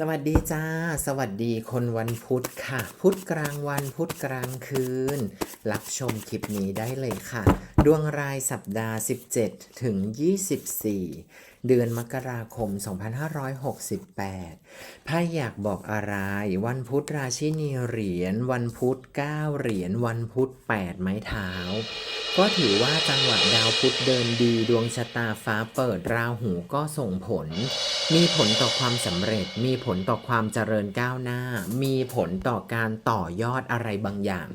สวัสดีจ้า สวัสดีคนวันพุธค่ะ พุธกลางวันพุธกลางคืน รับชมคลิปนี้ได้เลยค่ะ ดวงรายสัปดาห์ 17 ถึง 24 เดือนมกราคม 2568ไพ่อยากบอกอะไร วันพุธราชินีเหรียญ วันพุธ 9 เหรียญ วันพุธ 8 ไม้เท้า ก็ถือว่าจังหวะดาวพุธเดินดีดวงชะตาฟ้าเปิดราหูก็ส่งผล มีผลต่อความสำเร็จ มีผลต่อความเจริญก้าวหน้า มีผลต่อการต่อยอดอะไรบางอย่าง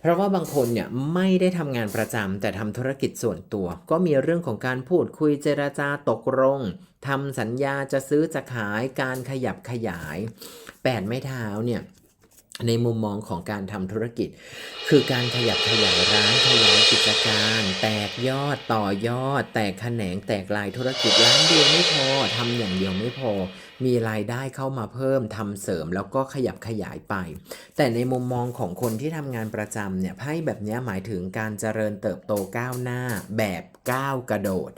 เพราะว่าบางคนเนี่ยไม่ได้ทำงานประจำแต่ทำธุรกิจส่วนตัว ก็มีเรื่องของการพูดคุยเจราจาตกลงทำสัญญาจะซื้อจะขายการขยับขยายแปดไม้เท้าเนี่ยในมุมมองของการทำธุรกิจ คือการขยับขยายร้านขยายกิจการ แตกยอดต่อยอด แตกแขนงแตกลายธุรกิจร้านเดียวไม่พอทำอย่างเดียวไม่พอ มีรายได้เข้ามาเพิ่มทำเสริมแล้วก็ขยับขยายไป แต่ในมุมมองของคนที่ทำงานประจำเนี่ยไพ่แบบนี้หมายถึงการเจริญเติบโตก้าวหน้าแบบก้าวกระโดด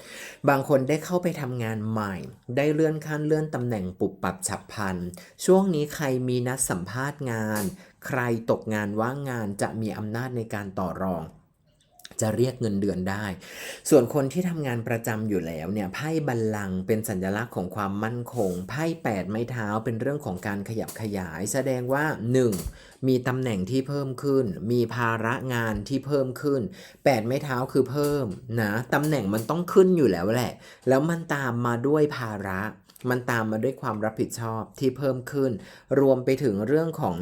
บางคนได้เข้าไปทำงานใหม่ ได้เลื่อนขั้นเลื่อนตำแหน่งปุบปรับฉับพลัน ช่วงนี้ใครมีนัดสัมภาษณ์งาน ใครตกงานว่างงานจะมีอำนาจในการต่อรอง จะเรียกเงินเดือนได้ ส่วนคนที่ทำงานประจำอยู่แล้วเนี่ยไพ่บัลลังก์เป็นสัญลักษณ์ของความมั่นคงไพ่แปดไม้เท้าเป็นเรื่องของการขยับขยาย แสดงว่า 1. มีตำแหน่งที่เพิ่มขึ้น มีภาระงานที่เพิ่มขึ้นแปดไม้เท้าคือเพิ่มนะตำแหน่งมันต้องขึ้นอยู่แล้วแหละ แล้วมันตามมาด้วยภาระ มันตามมาด้วยความรับผิดชอบที่เพิ่มขึ้น รวมไปถึงเรื่องของ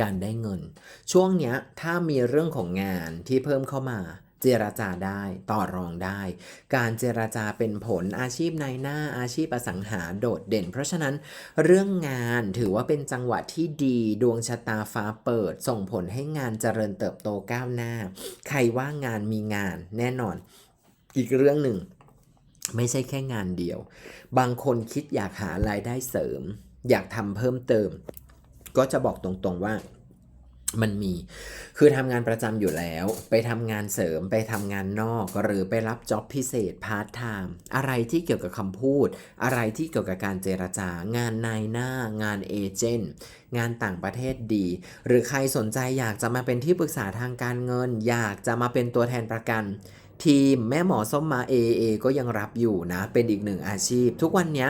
การได้เงิน ช่วงเนี้ยถ้ามีเรื่องของงานที่เพิ่มเข้ามาเจรจาได้ต่อรองได้ การเจรจาเป็นผลอาชีพนายหน้าอาชีพอสังหาโดดเด่น เพราะฉะนั้นเรื่องงานถือว่าเป็นจังหวะที่ดีดวงชะตาฟ้าเปิด ส่งผลให้งานเจริญเติบโตก้าวหน้า ใครว่างงานมีงานแน่นอน อีกเรื่องหนึ่ง ไม่ใช่แค่งานเดียว บางคนคิดอยากหารายได้เสริม อยากทำเพิ่มเติม ก็จะบอกตรงๆว่ามันมี คือทำงานประจำอยู่แล้ว ไปทำงานเสริม ไปทำงานนอก หรือไปรับจ็อบพิเศษพาร์ทไทม์ อะไรที่เกี่ยวกับคำพูด อะไรที่เกี่ยวกับการเจรจา งานนายหน้า งานเอเจนต์ งานต่างประเทศดี หรือใครสนใจอยากจะมาเป็นที่ปรึกษาทางการเงิน อยากจะมาเป็นตัวแทนประกันทีมแม่หมอส้มมา AA ก็ยังรับอยู่นะ เป็นอีกหนึ่งอาชีพ ทุกวันนี้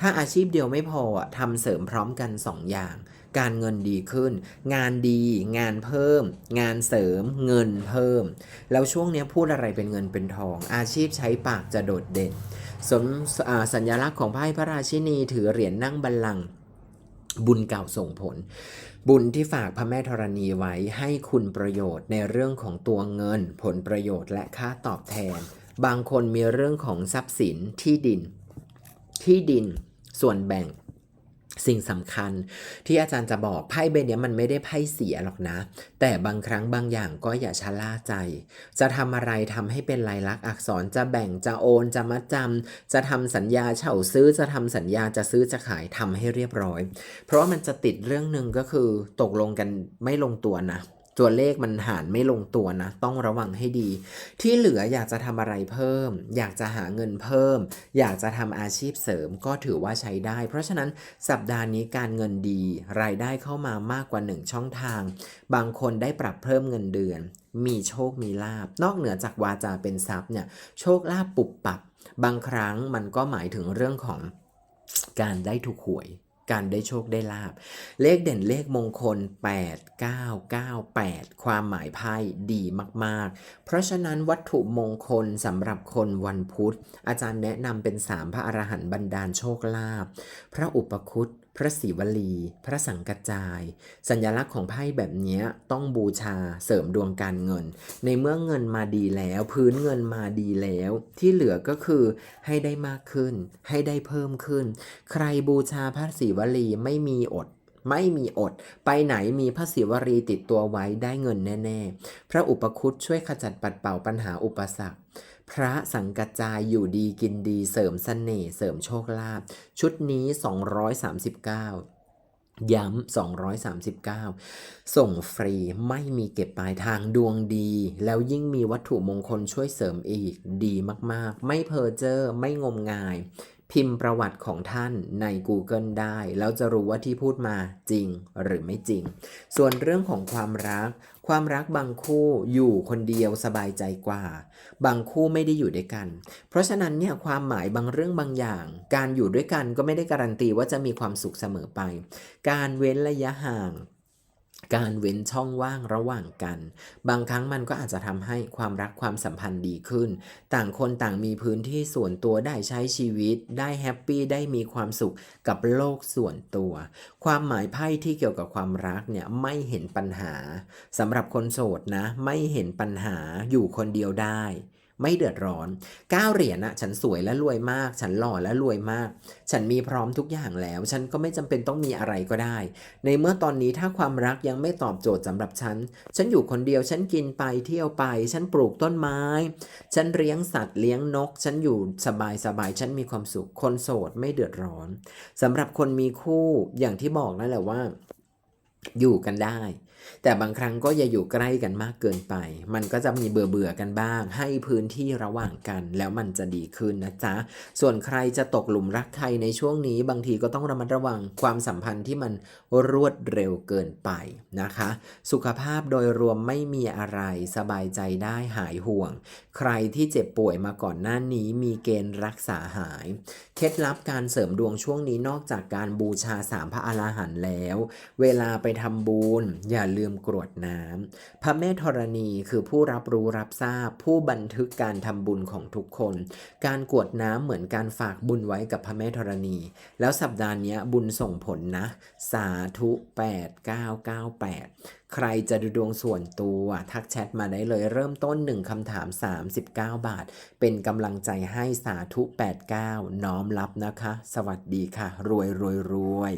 ถ้าอาชีพเดียวไม่พอทำเสริมพร้อมกัน 2 อย่าง การเงินดีขึ้น งานดี งานเพิ่ม งานเสริม เงินเพิ่ม แล้วช่วงนี้พูดอะไรเป็นเงินเป็นทอง อาชีพใช้ปากจะโดดเด่นสมสัญลักษณ์ของไพ่พระราชินีถือเหรียญนั่งบัลลังก์บุญเก่าส่งผล บุญที่ฝากพระแม่ธรณีไว้ให้คุณประโยชน์ในเรื่องของตัวเงิน ผลประโยชน์และค่าตอบแทน บางคนมีเรื่องของทรัพย์สินที่ดิน ที่ดิน ส่วนแบ่ง สิ่งสำคัญที่อาจารย์จะบอกไพ่ใบเนี้ยมันไม่ได้ไพ่เสียหรอกนะ แต่บางครั้งบางอย่างก็อย่าชะล่าใจ จะทำอะไรทำให้เป็นลายลักษณ์อักษรจะแบ่งจะโอนจะมัดจำจะทำสัญญาเช่าซื้อจะทำสัญญาจะซื้อจะขายทำให้เรียบร้อย เพราะว่ามันจะติดเรื่องหนึ่งก็คือตกลงกันไม่ลงตัวนะ ตัวเลขมันหารไม่ลงตัวนะ ต้องระวังให้ดี ที่เหลืออยากจะทำอะไรเพิ่ม อยากจะหาเงินเพิ่ม อยากจะทำอาชีพเสริมก็ถือว่าใช้ได้ เพราะฉะนั้นสัปดาห์นี้การเงินดี รายได้เข้ามามากกว่า 1 ช่องทาง บางคนได้ปรับเพิ่มเงินเดือน มีโชคมีลาบ นอกเหนือจากวาจาเป็นทรัพย์เนี่ยโชคลาบปุบปับ บางครั้งมันก็หมายถึงเรื่องของการได้ถูกหวย การได้โชคได้ลาบ เลขเด่นเลขมงคล 8 9 9 8 ความหมายไพ่ดีมากๆ เพราะฉะนั้นวัตถุมงคลสำหรับคนวันพุธ อาจารย์แนะนำเป็น 3 พระอรหันต์บรรดาลโชคลาภพระอุปคุตพระศิวลี พระสังกัจจาย สัญลักษณ์ของไพ่แบบนี้ต้องบูชาเสริมดวงการเงิน ในเมื่อเงินมาดีแล้ว พื้นเงินมาดีแล้ว ที่เหลือก็คือให้ได้มากขึ้น ให้ได้เพิ่มขึ้น ใครบูชาพระศิวลีไม่มีอด ไม่มีอด ไปไหนมีพระศิวลีติดตัวไว้ได้เงินแน่ ๆ พระอุปคุตช่วยขจัดปัดเป่าปัญหาอุปสรรค พระสังกัจจายอยู่ดีกินดีเสริมสเสน่ห์เสริมโชคลาภชุดนี้ 239ย้ำ 239 ส่งฟรีไม่มีเก็บปลายทางดวงดี แล้วยิ่งมีวัตถุมงคลช่วยเสริมอีกดีมากๆ ไม่เพอเจอร์ไม่งมงาย พิมพ์ประวัติของท่านใน Google ได้ แล้วจะรู้ว่าที่พูดมาจริงหรือไม่จริง ส่วนเรื่องของความรัก ความรักบางคู่อยู่คนเดียวสบายใจกว่า บางคู่ไม่ได้อยู่ด้วยกัน เพราะฉะนั้นเนี่ยความหมายบางเรื่องบางอย่าง การอยู่ด้วยกันก็ไม่ได้การันตีว่าจะมีความสุขเสมอไป การเว้นระยะห่าง การเว้นช่องว่างระหว่างกัน บางครั้งมันก็อาจจะทำให้ความรักความสัมพันธ์ดีขึ้น ต่างคนต่างมีพื้นที่ส่วนตัวได้ใช้ชีวิต ได้แฮปปี้ได้มีความสุขกับโลกส่วนตัว ความหมายไพ่ที่เกี่ยวกับความรักเนี่ยไม่เห็นปัญหาสำหรับคนโสดนะ ไม่เห็นปัญหาอยู่คนเดียวได้ ไม่เดือดร้อนก้าเหรียญอะฉันสวยและรวยมาก ฉันหล่อและรวยมาก ฉันมีพร้อมทุกอย่างแล้ว ฉันก็ไม่จำเป็นต้องมีอะไรก็ได้ ในเมื่อตอนนี้ถ้าความรักยังไม่ตอบโจทย์สำหรับฉัน ฉันอยู่คนเดียวฉันกินไปเที่ยวไป ฉันปลูกต้นไม้ ฉันเลี้ยงสัตว์เลี้ยงนก ฉันอยู่สบายสบายๆฉันมีความสุขคนโสดไม่เดือดร้อนสำหรับคนมีคู่อย่างที่บอกนั่นแหละว่า อยู่กันได้ แต่บางครั้งก็อย่าอยู่ใกล้กันมากเกินไป มันก็จะมีเบื่อเบื่อๆกันบ้าง ให้พื้นที่ระหว่างกันแล้วมันจะดีขึ้นนะจ๊ะ ส่วนใครจะตกหลุมรักใครในช่วงนี้ บางทีก็ต้องระมัดระวังความสัมพันธ์ที่มันรวดเร็วเกินไปนะคะ สุขภาพโดยรวมไม่มีอะไรสบายใจได้หายห่วง ใครที่เจ็บป่วยมาก่อนหน้านี้มีเกณฑ์รักษาหาย เคล็ดลับการเสริมดวงช่วงนี้นอกจากการบูชาสามพระอรหันต์แล้ว เวลาไปทำบุญอย่าลืมกรวดน้ำพระแม่ธรณีคือผู้รับรู้รับทราบ ผู้บันทึกการทำบุญของทุกคน การกรวดน้ำเหมือนการฝากบุญไว้กับพระแม่ธรณี แล้วสัปดาห์นี้บุญส่งผลนะ สาธุ 8998ใครจะดูดวงส่วนตัว ทักแชทมาได้เลยเริ่มต้น 1คำถาม 39 บาท เป็นกำลังใจให้สาธุ 89 น้อมรับนะคะ สวัสดีค่ะ รวยรวยรวย